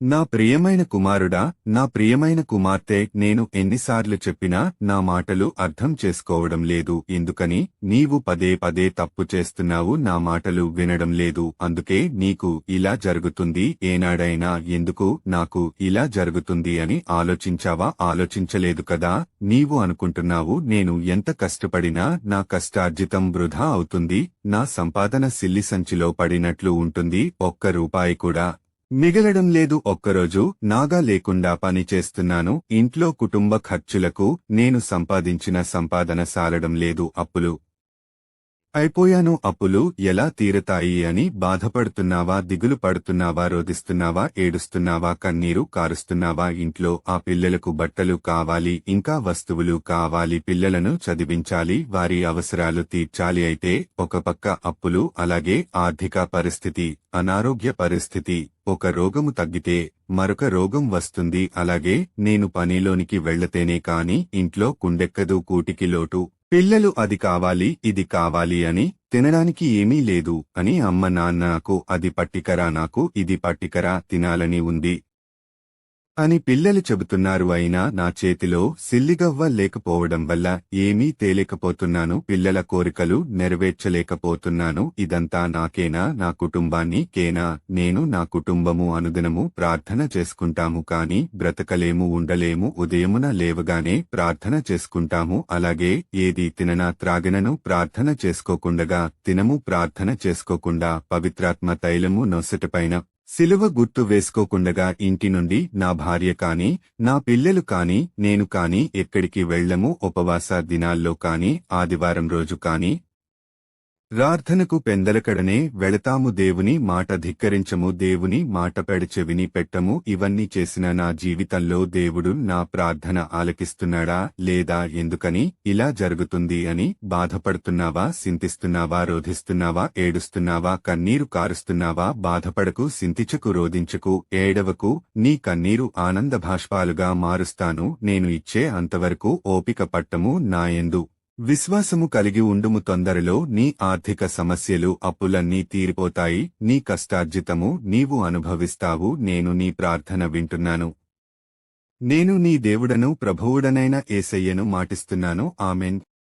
నా ప్రియమైన కుమారుడా నా ప్రియమైన కుమార్తె నేను ఎన్నిసార్లు చెప్పినా నా మాటలు అర్థం చేసుకోవడం లేదు ఎందుకని నీవు పదే పదే తప్పు చేస్తున్నావు నా మాటలు వినడం లేదు అందుకే నీకు ఇలా జరుగుతుంది ఏనాడైనా ఎందుకు నాకు ఇలా జరుగుతుంది అని ఆలోచించావా? ఆలోచించలేదు కదా నీవు అనుకుంటున్నావు నేను ఎంత కష్టపడినా నా కష్టార్జితం వృధా అవుతుంది నా సంపాదన సిల్లి సంచిలో పడినట్లు ఉంటుంది ఒక్క రూపాయి కూడా మిగలడం లేదు ఒక్కరోజు నాగా లేకుండా పని చేస్తున్నాను ఇంట్లో కుటుంబ ఖర్చులకు నేను సంపాదించిన సంపాదన సాలడం లేదు అప్పులు. అయిపోయాను అప్పులు ఎలా తీరతాయి అని బాధపడుతున్నావా దిగులు పడుతున్నావా రోదిస్తున్నావా ఏడుస్తున్నావా కన్నీరు కారుస్తున్నావా ఇంట్లో ఆ పిల్లలకు బట్టలు కావాలి ఇంకా వస్తువులు కావాలి పిల్లలను చదివించాలి వారి అవసరాలు తీర్చాలి అయితే ఒక పక్క అప్పులు అలాగే ఆర్థిక పరిస్థితి అనారోగ్య పరిస్థితి. ఒక రోగము తగ్గితే మరొక రోగం వస్తుంది. అలాగే నేను పనిలోనికి వెళ్ళతేనే కాని ఇంట్లో కుండెక్కదు కూటికి లోటు. పిల్లలు అది కావాలి ఇది కావాలి అని తినడానికి ఏమీ లేదు అని అమ్మ నాన్న నాకు అది పట్టికరా నాకు ఇది పట్టికరా తినాలని ఉంది. అని పిల్లలు చెబుతున్నారు. అయినా నా చేతిలో సిల్లిగవ్వ లేకపోవడం వల్ల ఏమీ తేలేకపోతున్నాను. పిల్లల కోరికలు నెరవేర్చలేకపోతున్నాను. ఇదంతా నాకేనా? నా కుటుంబాన్ని కేనా? నేను నా కుటుంబము అనుదినము ప్రార్థన చేసుకుంటాము. కాని బ్రతకలేము ఉండలేము. ఉదయమున లేవగానే ప్రార్థన చేసుకుంటాము. అలాగే ఏది తిననా త్రాగినను ప్రార్థన చేసుకోకుండగా తినము ప్రార్థన చేసుకోకుండా పవిత్రాత్మ తైలము నొసటిపైన సిలువ గుర్తు వేసుకోకుండగా ఇంటి నుండి నా భార్య కాని నా పిల్లలు కాని నేను కాని ఎక్కడికి వెళ్ళము ఉపవాస దినాల్లో కాని ఆదివారం రోజు కాని ప్రార్థనకు పెందలకడనే వెళతాము దేవుని మాట ధిక్కరించము దేవుని మాట పెడచెవిని పెట్టము ఇవన్నీ చేసిన నా జీవితంలో దేవుడు నా ప్రార్థన ఆలకిస్తున్నాడా లేదా ఎందుకని ఇలా జరుగుతుంది అని బాధపడుతున్నావా సింతిస్తున్నావా రోధిస్తున్నావా ఏడుస్తున్నావా కన్నీరు కారుస్తున్నావా బాధపడకు సింతిచకు రోధించకు ఏడవకు నీ కన్నీరు ఆనంద భాష్పాలుగా మారుస్తాను నేను ఇచ్చే అంతవరకు ఓపిక పట్టము నాయందు. విశ్వాసము కలిగి ఉండుము తొందరలో నీ ఆర్థిక సమస్యలు అప్పులన్నీ తీరిపోతాయి నీ కష్టార్జితము నీవు అనుభవిస్తావు నేను నీ ప్రార్థన వింటున్నాను. నేను నీ దేవుడను ప్రభువుడనైన ఏసయ్యను మాటిస్తున్నాను. ఆమెన్.